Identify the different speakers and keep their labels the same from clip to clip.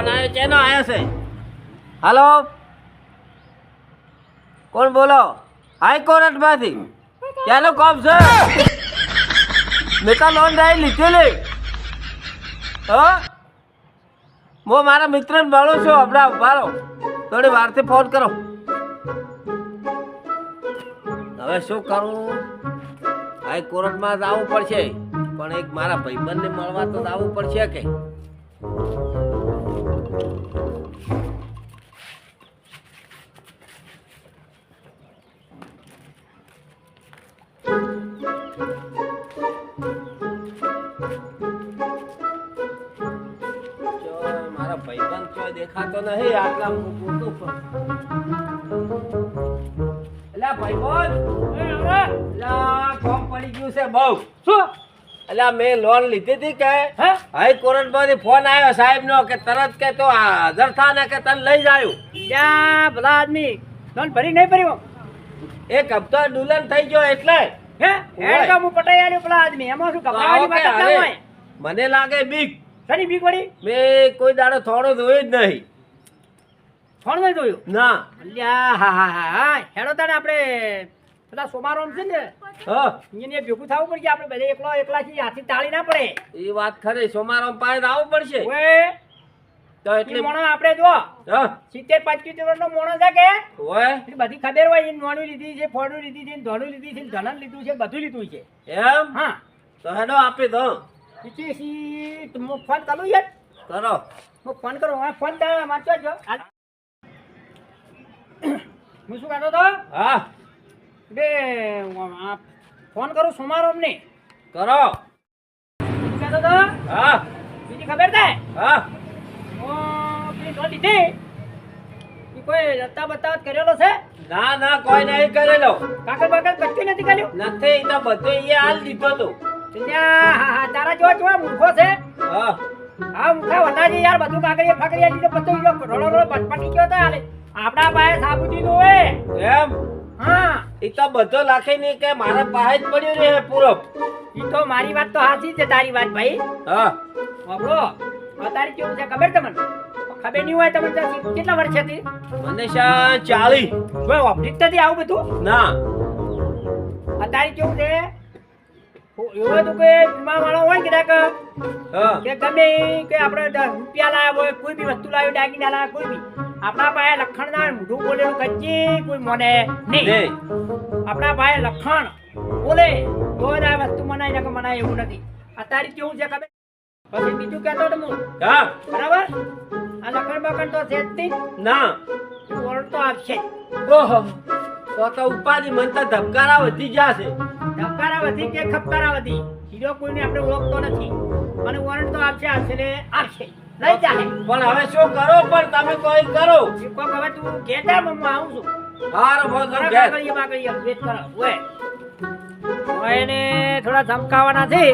Speaker 1: Phone આવ્યો છે આવ્યો છે? હલો? કોણ બોલો? હાઈકોર્ટમાંથી ક્યાંનો કોપ છે? મેં તો લોન રાઈ લીધેલી. હો? હું મારા મિત્રને મળું છું, હમણાં ઉભારો. થોડી વારથી ફોન કરો. હવે શું કરું? હાઈકોર્ટમાં જવું પડશે. પણ એક મારા ભાઈબંધને મળવા તો જવું પડશે કે? દેખાતો નહીં આટલા હું પણ. પણ ભાઈ બોલ એલા કોમ પડી ગયું છે બહુ.
Speaker 2: શું?
Speaker 1: એલા મેં લોન લીધી હતી કે હાઈકોર્ટમાંથી ફોન આવ્યો સાહેબ નો કે તરત કે તો હાજર થા ને કે તને લઈ જાયું.
Speaker 2: ત્યાં ભલા આદમી? લોન ભરી નહીં ભર્યો?
Speaker 1: એક હપ્તો ડુલન થઈ ગયો એટલે.
Speaker 2: હે?
Speaker 1: ઓય.
Speaker 2: હેડ કામ પટાઈ આલ્યો ભલા આદમી. એમાં શું
Speaker 1: આવો
Speaker 2: ગભરાવાની
Speaker 1: કે
Speaker 2: વાત હોય.
Speaker 1: મને લાગે બીક.
Speaker 2: સરી બીક વળી?
Speaker 1: મેં કોઈ દાડો થોડો જોયું જ નહીં.
Speaker 2: થોડો નહીં જોયું?
Speaker 1: ના.
Speaker 2: અલ્યા હા હા હા. હેડો તાણે આપણે પેલા સોમારોમ છે ને
Speaker 1: હા.
Speaker 2: અહીંયા ભેગું થવું પડશે આપણે બધા એકલો એકલા છીએ હાથી તાળી ના પડે.
Speaker 1: એ વાત ખરી સોમારોમ પાસે આવવું પડશે.
Speaker 2: ઓય
Speaker 1: તો એટલે
Speaker 2: મોણો આપણે જો સિત્તેર પંચોતેર વર્ષનો મોણો છે કે?
Speaker 1: હોય
Speaker 2: બધી ખબર હોય એ નોણું લીધી છે ફોડું લીધી છે ધોણું લીધી છે ધનન લીધું છે બધું લીધું છે.
Speaker 1: એમ?
Speaker 2: હા.
Speaker 1: તો હેડો આપી દો.
Speaker 2: પછી સી તું ફોન કરું યાર?
Speaker 1: કરો.
Speaker 2: હું ફોન કરો હા ફોન તારે વાંચો જો હું શું કહેતો તો
Speaker 1: હા.
Speaker 2: આ ફોન કરું સોમારોમ ને
Speaker 1: કરો. હા.
Speaker 2: બીજી ખબર થાય
Speaker 1: હા.
Speaker 2: પેલી લીધી? કોઈ રત્તા બત્તા કરેલો છે?
Speaker 1: ના ના કોઈ નહીં કરેલો.
Speaker 2: કાકર બાગળ કચ્ચું નથી કર્યું?
Speaker 1: નથી તો બધે એ હાલ દીધો તો.
Speaker 2: તારા મૂર્ખો છે.
Speaker 1: હા.
Speaker 2: હા મૂર્ખા યાર બધું કાગળિયા ફાગળિયા લીધે બધું રોડો રોડો પટપટી ગયો તો હાલે. આપણા પાસે સાબુજી નું
Speaker 1: એમ?
Speaker 2: હા.
Speaker 1: એ તો બધો લાખી કે મારા પાસે જ પડ્યો રે પૂરો.
Speaker 2: ઈ તો મારી વાત તો સાચી છે તારી વાત ભાઈ.
Speaker 1: હા.
Speaker 2: બાબરો અત્યારે કેવું છે ખબર તમને? ખબર નહીં હોય તમને કેટલા વર્ષ હતી
Speaker 1: મને શા ચાલી.
Speaker 2: જો ઓબ્જેક્ટ નથી આવું બધું?
Speaker 1: ના.
Speaker 2: અત્યારે કેવું છે? એવું હતું કે વીમા વાળો હોય કે કે ગમે કે આપણે રૂપિયા લાવ્યા હોય કોઈ બી વસ્તુ લાવ્યો દાગીના લાવ્યા કોઈ બી. આપણા પાસે લખણ ના મોઢું બોલેલું કચ્ચી કોઈ મને નહીં. આપણા પાસે લખણ બોલે તો જ આ વસ્તુ મનાય ને કે મનાય એવું નથી. અત્યારે કેવું છે ખબર? પછી બીજું કહેતો તો હું.
Speaker 1: હા.
Speaker 2: બરાબર? આ લખણ બખણ તો છે જ નહીં.
Speaker 1: ના.
Speaker 2: વોરંટ તો આપશે જ.
Speaker 1: ઓહો. તો તો ઉપાધિ મન તો ધબકારા વધી જશે.
Speaker 2: ધબકારા વધી કે ખપકારા વધી? હીરો કોઈને આપણે ઓળખતો નથી. અને વોરંટ તો આપશે આશરે આપશે લઈ જાય
Speaker 1: પણ હવે શું કરો? પણ તમે કોઈ કરો.
Speaker 2: કોક હવે તું ઘેટા મમ્મા આવું છું.
Speaker 1: હારો ભોગ
Speaker 2: ઘેર કાગળિયા બાગળિયા વેચ કરો ઓય. એને થોડા ધમકાવાના છે.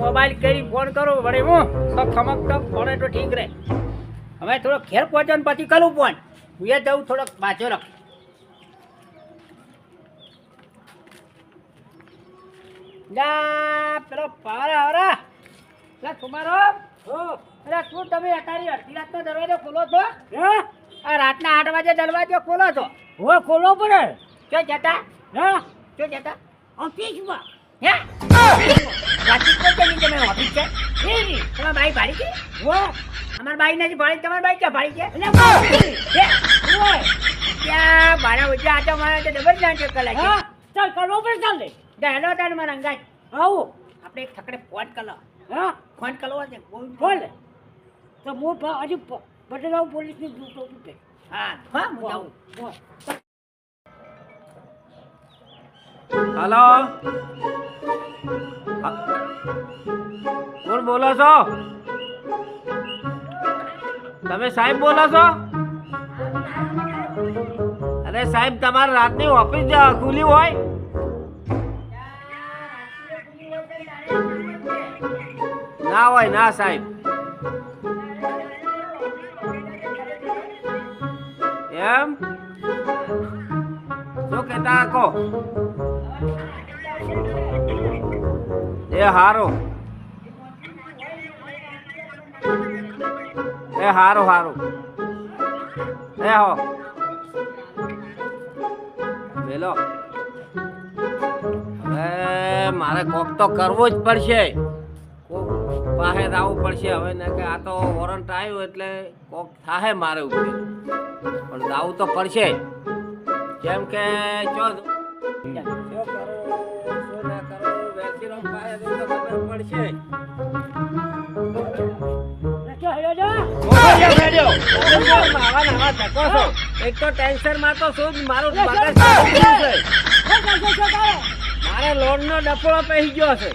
Speaker 2: મોબાઈલ કરી ફોન કરો વડે હું? તો ખમક ટક પડે તો ઠીક રહે. હવે થોડો ઘેર પહોંચો ને પછી કરું ફોન. હું એ જવું થોડોક પાછો રાખ. જા પેલો પારા આવરા લા કુમારો અરે શું તમે અત્યારે અડધી રાતનો દરવાજો ખોલો છો? આ રાતના આઠ વાગે દરવાજો ખોલો છો.
Speaker 3: હો ખોલવો પડે?
Speaker 2: ક્યાં જતા?
Speaker 3: હા?
Speaker 2: ક્યાં જતા?
Speaker 3: ઓફિસમાં.
Speaker 2: હે? વાતચીત તો તમે ઓફિસ છે? તમારી બાઈ ભાડી છે?
Speaker 3: હો?
Speaker 2: અમારી બાઈ નથી ભાડી તમારી ભાઈ ક્યાં ભાડી છે?
Speaker 3: એટલે
Speaker 2: હે?
Speaker 3: ઓય.
Speaker 2: ત્યાં મારા વચ્ચે આટો મારા તો ડબલ જાણ કલાક
Speaker 3: હા? ચાલ કરવો પડે ચાલ લે
Speaker 2: હેલો તાર મારા અંગાજ
Speaker 3: આવો.
Speaker 2: આપણે એક થકડે ફોન કરો
Speaker 3: હા?
Speaker 2: ફોન કરવા છે. ફોન
Speaker 3: બોલ. તો હું હજી પટેલાવ પોલીસની છું
Speaker 2: હા. હા હું જાઉં.
Speaker 3: બોલ.
Speaker 1: કોણ બોલો છો? તમે સાહેબ બોલો છો? અરે સાહેબ તમારે રાતની ઓફિસ જ ખુલી હોય? ના હોય, ના સાહેબ. એમ? શું કહેતા કહો એ હારો. એ હારો, હારું. એ હો. વેલો. હવે મારે કોક તો કરવું જ પડશે. પાસે આવવું પડશે હવે ને કે આ તો વોરંટ આવ્યું એટલે કોક થાહે મારે ઉપર પણ આવું તો પડશે જેમ કે જો. એક તો ટેન્શનમાં તો શું મારું મારે લોન નો ડફળો પહી ગયો છે.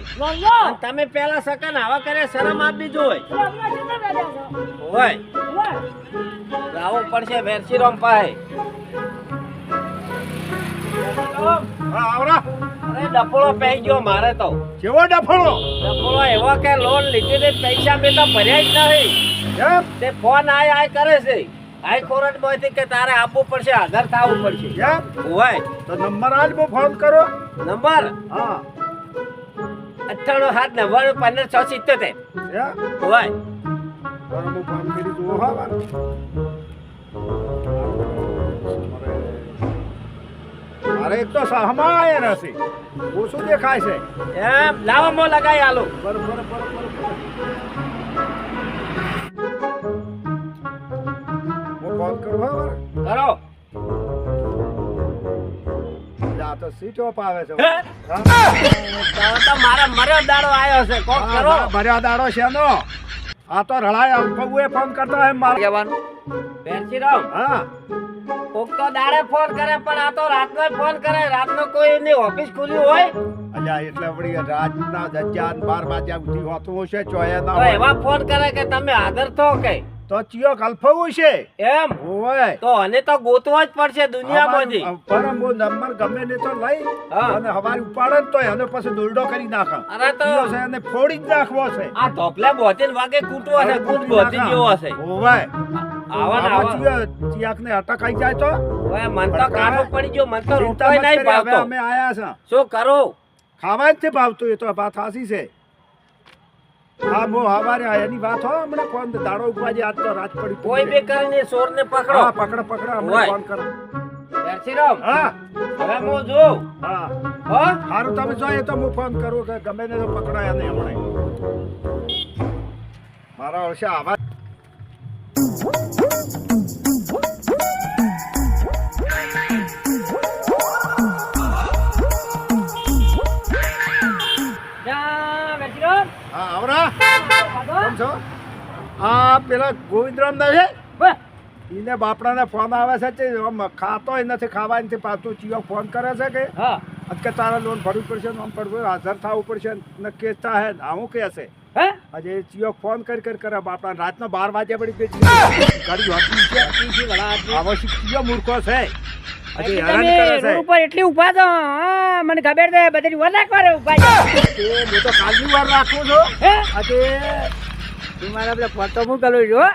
Speaker 1: તમે પેલા સકન આવા કરે શરમ આપી
Speaker 2: છો?
Speaker 1: હોય. લાવવું પડશે વેરસીરામ પાસે.
Speaker 4: હા
Speaker 1: ડફળો પહેરી ગયો મારે તો.
Speaker 4: કેવો ડફળો?
Speaker 1: ડફળો એવો કે લોન લીધી પૈસા મેં તો ભર્યા જ નહીં.
Speaker 4: એમ
Speaker 1: તે ફોન આય આય કરે છે. હાઈકોર્ટમાંથી કે તારે આપવું પડશે હાજર થવું પડશે.
Speaker 4: એમ
Speaker 1: હોય.
Speaker 4: તો નંબર આજ બો ફોન કરો.
Speaker 1: નંબર?
Speaker 4: હા.
Speaker 1: અઠ્ઠાણું સાત નવ્વાણું પંદર છ સિત્તોતેર હોય.
Speaker 4: બરાબર ફોન કરી હા. મારે એક તો સહમા આયા નથી. ઓછું દેખાય છે.
Speaker 1: એમ લાવો મો લગાઈ આલો.
Speaker 4: બરોબર બરોબર બરોબર. ફોન કરું આ તો સીટ ઓફ આવે છે?
Speaker 1: તો મારા મર્યો દાડો આવ્યો છે. કોક કરો?
Speaker 4: હા, ભર્યા દાડો છે એનો. આ તો રળાય અંકુએ ફોન કરતો એમ મારે.
Speaker 1: કહેવાનું
Speaker 4: હા.
Speaker 1: કોક તો દાડે ફોન કરે પણ આ તો રાતનો ફોન કરે. રાતનો કોઈ એની ઓફિસ ખુલ્લી હોય?
Speaker 4: અલ્યા એટલે વળી રાતના જગ્યા ને બાર વાગ્યા સુધી હોતું હશે ચોયા ના
Speaker 1: એવા ફોન કરે કે તમે હાજર થો કે?
Speaker 4: તો ચિયો કલ્ફવું છે.
Speaker 1: એમ?
Speaker 4: હોય.
Speaker 1: તો અને તો ગોતવા જ પડશે દુનિયામાંથી.
Speaker 4: પરમ બો નંબર ગમે ને તો લઈ અને હવારી ઉપાડે તો એને પછી દોરડો કરી નાખે.
Speaker 1: અરે તો
Speaker 4: એને ફોડી જ નાખવો છે.
Speaker 1: આ ધોપલે બોતેલ વાગે કૂટવો છે કૂટ બોતી જેવો છે.
Speaker 4: હોય.
Speaker 1: આવા ને
Speaker 4: આવા. ચિયાક ને અટક આઈ જાય તો?
Speaker 1: ઓય મન તો કાનો પડી ગયો મન તો
Speaker 4: ચિંતા
Speaker 1: નહીં ભાવતો.
Speaker 4: અમે આયા છે.
Speaker 1: શું કરો?
Speaker 4: ખાવા જ છે ભાવતું એ તો વાત હાસી છે. હા મો હવારે એની વાત હો હમણાં ફોન દાડો ઉપવાજે આજ તો રાત પડી
Speaker 1: કોઈ બી કરીને ચોર ને પકડો.
Speaker 4: હા પકડો પકડો હમણાં. ફોન કરો.
Speaker 1: બેનસીરામ
Speaker 4: હા.
Speaker 1: હવે મો જો
Speaker 4: હા.
Speaker 1: હો?
Speaker 4: હારું તમે જોઈએ તો હું ફોન કરું કે ગમે ને તો પકડાયા નહીં હમણાં મારા હશે આવા છો? આ પેલા ગોવિંદરામ ના છે. એને બાપડાને ફોન આવે છે ખાતો નથી ખાવા નથી પાછું ચિયો ફોન કરે છે કે?
Speaker 2: હા.
Speaker 4: કે તારા લોન ભરવું પડશે આમ પડવું હાજર થવું પડશે ને કેસ હે આવું કે હશે
Speaker 2: હે?
Speaker 4: આજે ચિયો ફોન કરી કરી કરે બાપડા રાતના બાર વાગ્યા પડી ગઈ ગાડી હતી છે. આવશ્યક ચિયો મૂર્ખો છે? આજે હેરાન કરે છે.
Speaker 2: ઉપર એટલી મને ખબર છે બધી વર
Speaker 4: એ હું તો કાલની વાર રાખું છું. આજે
Speaker 2: તું મારા પેલા ફોટો કરું છું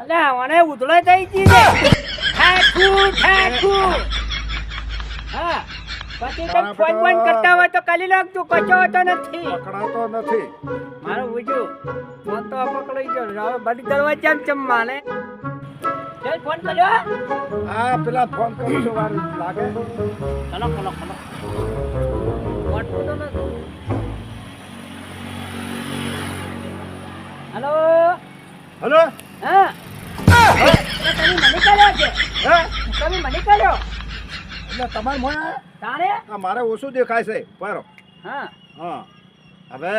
Speaker 2: અલ્યા મને ઉધળો થઈ ગઈ છે. ઠાકુ ઠાકુ હા પછી તમે ફોન ફોન કરતા હોય તો કાલી નાખતું કચો હોતો નથી.
Speaker 4: પકડાતો નથી.
Speaker 2: મારો બુજુ ફોન તો પકડાઈ ગયો. હવે બંધ કરવા જેમ ચમ માને. ફોન કર્યો
Speaker 4: હા. પેલા ફોન કરું છું વાર લાગે.
Speaker 2: ચલો ચલો ચલો ફોન તો નથી. હલો?
Speaker 4: હલો?
Speaker 2: હા. તમે મને કર્યો છે
Speaker 4: હા?
Speaker 2: તમે મને કર્યો
Speaker 4: એટલે તમારે મને
Speaker 2: તારે?
Speaker 4: મારે ઓછું દેખાય છે. પારો
Speaker 2: હા.
Speaker 4: હા. હવે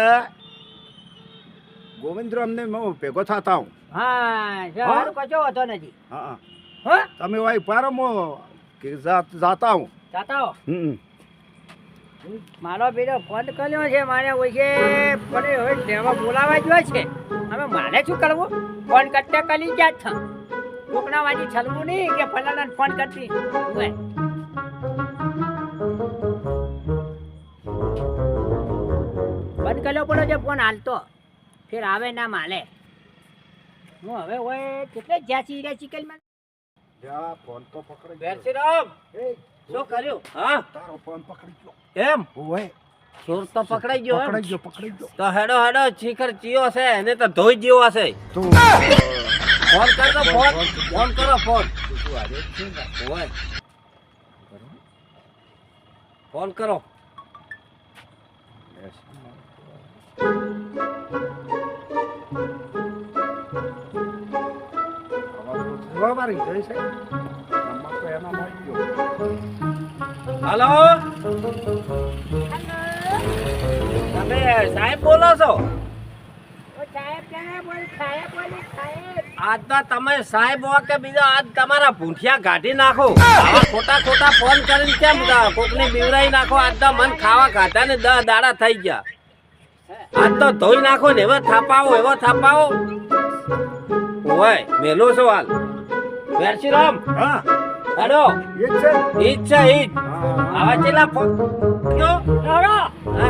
Speaker 4: ગોવિંદરામને હું ભેગો થતા હું
Speaker 2: હા? કચો હોતો નથી.
Speaker 4: હા હા. તમે ભાઈ પારો મો કે જાતા હું
Speaker 2: જાતા હો.
Speaker 4: હમ
Speaker 2: મારો બેટો ફોન કર્યો છે મારે હોય છે પણ હવે લેવા બોલાવા જ છે. હવે મારે શું કરવું? ફોન કરતા કરી જ છ. કોકના વાજી છલવું નહીં કે ફલાણા ફોન કરતી. હોય બંધ કર્યો પડો છે ફોન હાલતો. ફેર આવે ના માલે. હું હવે હોય કેટલે જ્યાંથી રે ચિકલમાં
Speaker 4: જા ફોન તો પકડી બેસી
Speaker 1: રામ
Speaker 4: એ
Speaker 1: શું કર્યું? હા
Speaker 4: તારો ફોન પકડી ગયો.
Speaker 1: એમ?
Speaker 4: ઓય
Speaker 1: ચોર તો પકડાઈ ગયો
Speaker 4: પકડાઈ ગયો પકડાઈ ગયો.
Speaker 1: તો હેડો હેડો શિખર ચિયો છે એને તો ધોઈ જેવો હશે.
Speaker 4: તો
Speaker 1: ફોન કર ફોન ફોન. કરો ફોન. ફોન કરો. હલો. તમે સાહેબ બોલો છો?
Speaker 2: ઓ સાહેબ ક્યાં બોલ સાહેબ બોલી સાહેબ
Speaker 1: આજ તો તમે સાહેબ હો કે બીજા આજ તમારા ભૂંઠિયા કાઢી નાખો. આવા ખોટા ખોટા ફોન કરીને કેમ કોકની બીવરાઈ નાખો? આજ તો મન ખાવા ખાધા ને દહ દાડા થઈ ગયા. આજ તો ધોઈ નાખો ને એવો થાપાવો એવો થાપાવો ઓય મેલો છો હાલ. વેરશીરામ
Speaker 4: હા.
Speaker 1: હેડો.
Speaker 4: ઈચ્છા. ઈચ્છા છે
Speaker 1: ઈજ છે ઈજ આવા ચેલા ફોન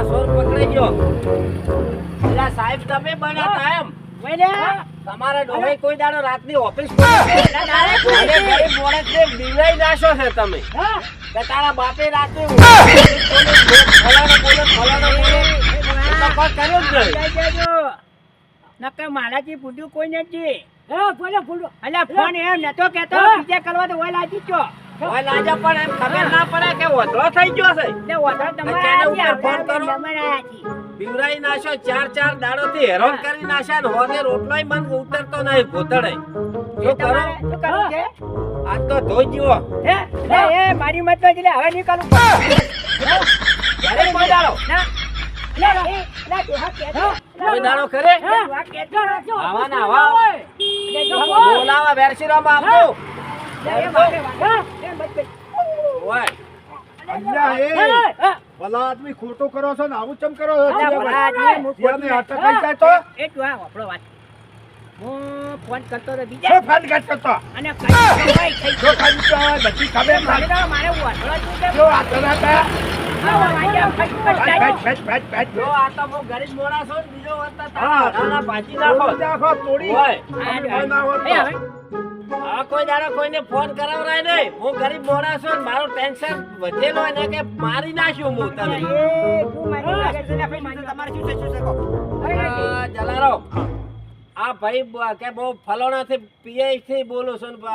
Speaker 1: સોર ગયો. સાહેબ તમે એમ. તમારે ડોહે કોઈ દાડો રાતની ઓફિસ ખોલી છે?
Speaker 2: દાડે
Speaker 1: અરે ગરીબ માણસને બીવડાઈ નાખશો છે તમે. કે તારા બાપે રાતે ફલાણો બોલો ફલાણો બોલો. એ તો કોઈ કર્યું જ નહીં.
Speaker 2: જઈ જજો. નકર મારાથી પૂછ્યું કોઈ નથી. અલ્યા ફોન એમ નતો કેતો બીજે કરવા તો લાગી લાજી ગયો
Speaker 1: લાજા પણ એમ ખબર ના પડે કે વધો થઈ ગયો છે.
Speaker 2: એટલે વધારે તમારે
Speaker 1: ઉપર ફોન કરો?
Speaker 2: આપણે આયા છીએ.
Speaker 1: બીવડાઈ નાશો ચાર ચાર દાડો થી હેરાન કરી નાશા ને હોદે રોટલોય મન ઉતરતો નહીં કરો.
Speaker 2: છે?
Speaker 1: આજ તો ધોઈ જીવો
Speaker 2: હે? એ મારી મત એટલે હવે નીકળું
Speaker 1: ઘરે કોઈ દાડો?
Speaker 2: ના. લે, એ, લે, ડોહા કહેતો.
Speaker 1: કોઈ દાડો કરે. આવા ને આવા. બોલાવા વેરશીરામાં આપજો
Speaker 4: ભલા આદમી ખોટું કરો છો ને આવું ચમ કરો છો
Speaker 2: ફોન કરતો હતો બીજા
Speaker 4: ફાન કરતો
Speaker 2: અને
Speaker 4: બધી ખબર
Speaker 2: મારે જ
Speaker 4: આ
Speaker 1: ગરીબ મોડા છો બીજો વાત
Speaker 4: તોડી કોઈ
Speaker 1: દાડો કોઈને ફોન કરાવરાય નહીં. હું ગરીબ મોડા છું મારું ટેન્શન વધેલો એને કે મારી નાખ્યું હું તને. જલારો આ ભાઈ કે બહુ ફલોણાથી પીઆઈ થી બોલું છું ને કીધો?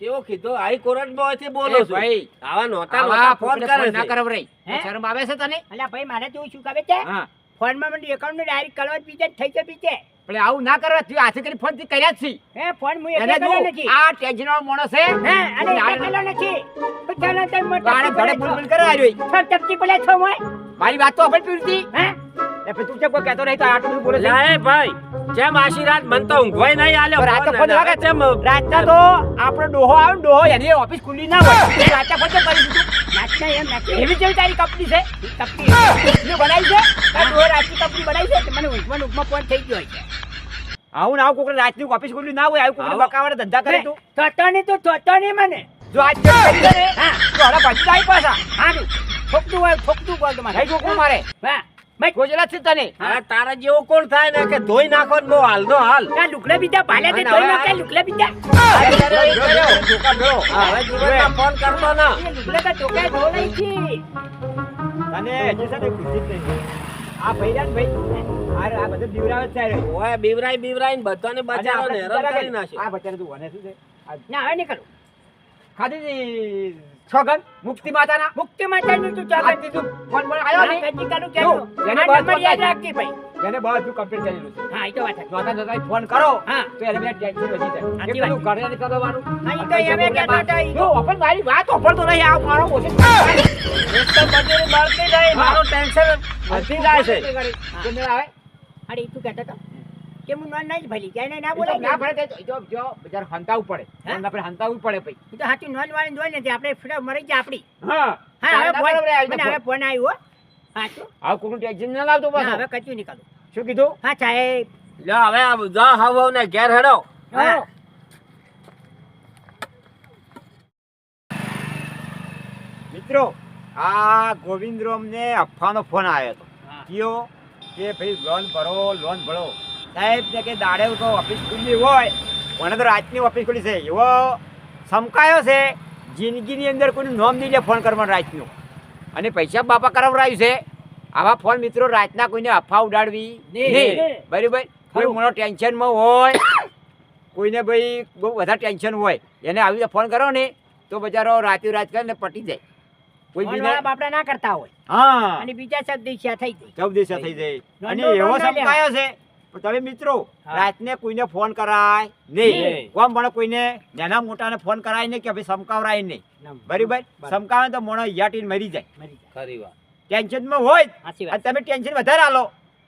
Speaker 1: હાઈ કીધું હાઈકોર્ટથી બોલો છું.
Speaker 5: ભાઈ,
Speaker 1: આવા
Speaker 5: નોતા
Speaker 1: નોતા ફોન કરે
Speaker 5: ના કરવ રહી શરમ આવે છે તને?
Speaker 2: અલ્યા ભાઈ મારે તું શું કહે છે?
Speaker 5: ફોન
Speaker 2: ફોનમાં મને એકાઉન્ટ ડાયરેક્ટ કરવા જ બીજે થઈ છે બીજે
Speaker 5: પણ આવું ના કરવા તું હાથે કરી ફોનથી કર્યા જ છી.
Speaker 2: હે ફોન હું
Speaker 5: એટલે
Speaker 2: કર્યો નથી.
Speaker 5: આ ટેન્શન વાળો માણસ છે.
Speaker 2: હે અને
Speaker 5: તારે-
Speaker 2: કર્યો નથી. બધાના તમે મત
Speaker 5: તારે ઘરે બુલબુલ કરે આવ્યો. ઈ.
Speaker 2: છો ટપકી પડે છો મોય
Speaker 5: મારી વાત તો અભણ પીરતી.
Speaker 2: હે?
Speaker 5: એ પછી તું કેમ કોઈ કહેતો નહીં તો આટલું બોલે છે?
Speaker 1: લા ભાઈ જેમ આશીર્વાદ મન તો ઊંઘવાય નહીં આલ્યો.
Speaker 5: રાત રાતે
Speaker 1: ફોન
Speaker 5: વાગે
Speaker 1: હવે જેમ
Speaker 5: તો આપણો ડોહો આવે ડોહો એની ઓફિસ ખુલ્લી ના હોય. રાતે ફોન કરી દીધું. એવી જેવી તારી કંપની છે કંપની. બનાવી છે
Speaker 2: આખી કંપની બનાવી છે મને ઊંઘમાં ઊંઘમાં ફોન થઈ ગયો છે.
Speaker 5: આવું ના આવું કોકને રાતની ઓફિસ ખુલ્લી ના હોય આવું કોકને
Speaker 1: આવો.
Speaker 5: ધંધા કરે તું.
Speaker 2: થતો નહીં તો થતો મને.
Speaker 5: જો આજ ચેક કરી દે
Speaker 2: હા.
Speaker 5: તો હરા પાછી આવી પાછા.
Speaker 2: હારું. ઠોકતું હોય ઠોકતું બોલ તમારે.
Speaker 5: નહીં મારે?
Speaker 2: હા મેં
Speaker 5: ગોજેલા જ છે તને.
Speaker 1: હા તારા જેવો કોણ થાય ને કે ધોઈ નાખો ને બહુ હાલનો હાલ.
Speaker 2: ત્યાં લુકડા બીજા ભાલે તે ધોઈ
Speaker 1: હવે
Speaker 2: નાખ્યા લુકડા બીજા.
Speaker 1: હવે જીવનમાં ફોન કરતો ના.
Speaker 2: લુકડા તો ટોકાય ધો નહીં છી.
Speaker 5: તને હજી સાથે ને બુદ્ધિ જ નહીં. આ ભૈરા ભાઈ આ આ બધું બીવરાવે જ થાય
Speaker 1: ઓય બીવરાઈ બીવરાઈ ને બધાને
Speaker 5: આપણે
Speaker 1: ને હેરાન કરી નાખે.
Speaker 5: આ બચારા તું વને શું છે?
Speaker 2: ના હવે નીકળું.
Speaker 5: ખાધી છોગન મુક્તિ માતાના?
Speaker 2: મુક્તિ માતાનું તું ચાલે.
Speaker 5: કીધું. ફોન પર આયો ને
Speaker 2: કજીકાનું
Speaker 5: જો,
Speaker 2: કહેજો.
Speaker 5: એને બહાર
Speaker 2: યાદ. રાખજે ભાઈ.
Speaker 5: એને બધું કમ્પ્લીટ કરી છે.
Speaker 2: હા એ તો વાત છે.
Speaker 5: જોતા જોતા ફોન કરો
Speaker 2: હા.
Speaker 5: તો એને બધા ટેન્શન વધી જાય કે
Speaker 2: તું
Speaker 5: ઘરે નથી કરવાનું.
Speaker 2: હા, તો એમે કહેતો
Speaker 5: બહાર. જો, પણ મારી વાત ઓફરતો નહીં. આ મારો ઓછો
Speaker 1: એકદમ તો બળતી જાય મારો ટેન્શન વધી જાય છે.
Speaker 5: કેમ આવે
Speaker 2: અરે તું કહેતો હતો કે હું નોન નહીં ભલી જાય ના
Speaker 5: એ ના
Speaker 2: બોલાય
Speaker 5: જો જો બજાર હંતાવું પડે.
Speaker 2: હે?
Speaker 5: આપણે હંતાવું પડે પછી
Speaker 2: તો હાચું નોન વાળી જોઈ નથી આપણે ફ્રેમ મરી જાય આપડી
Speaker 5: હા
Speaker 2: હા હવે ફોન મને હવે ફોન આવ્યો હાચું
Speaker 5: આ ગોવિંદ ટેન્શન ના લાવતો
Speaker 2: ના, હવે કચ્યું નીકળું.
Speaker 5: શું કીધું?
Speaker 2: હા સાહેબ
Speaker 1: લ્યો હવે આ જા હાવ હાવ ને ઘેર હેડો.
Speaker 2: હા.
Speaker 5: મિત્રો આ ગોવિંદરામ ને અફવાનો ફોન આવ્યો હતો. કયો કે ભાઈ લોન ભરો લોન ભરો. સાહેબ કે દાડે તો ઓફિસ ખુલ્લી હોય. મને તો રાતની ઓફિસ ખુલ્લી છે. એવો સમકાયો છે જિંદગીની અંદર કોઈનું નોમ નહીં લે ફોન કરવાનું રાતનું. અને પૈસા બાપા કરાવરાયું છે. આવા ફોન મિત્રો રાતના કોઈને અફવા ઉડાડવી
Speaker 2: નહીં.
Speaker 5: બરાબર? કોઈ મને ટેન્શનમાં હોય કોઈને ભાઈ બહુ વધારે ટેન્શન હોય એને આવી ફોન કરો ને તો બચારો રાતે રાત કરીને પટી જાય. કોઈ
Speaker 2: બીજા બાપડા ના કરતા હોય.
Speaker 5: હા.
Speaker 2: અને બીજા સબ દિશા થઈ જાય.
Speaker 5: સબ દિશા થઈ જાય. અને એવો સમકાયો છે તમે મિત્રો રાતને કોઈને ફોન કરાય નહીં. કોમ પણ કોઈને નાના મોટાને ફોન કરાય નહીં કે ભાઈ સમકાવરાય નહીં. બરાબર. સમકાવે તો મોણો યાટીન મરી જાય.
Speaker 2: મરી જાય.
Speaker 1: ખરી વાત.
Speaker 5: ટેન્શનમાં હોય તમે ટેન્શન વધારે આલો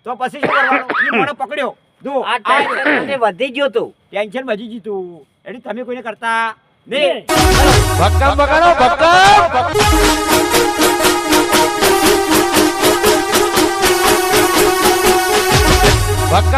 Speaker 5: તો પછી શું કરવાનું? મોણો પકડ્યો. જો
Speaker 1: આ ટેન્શન વધી ગયું તું.
Speaker 5: ટેન્શન વધી જીતું એટલે તમે કોઈને કરતા નહીં.
Speaker 2: નહીં.
Speaker 6: ભક્કમ બગાડો ભક્કમ. ભક્કમ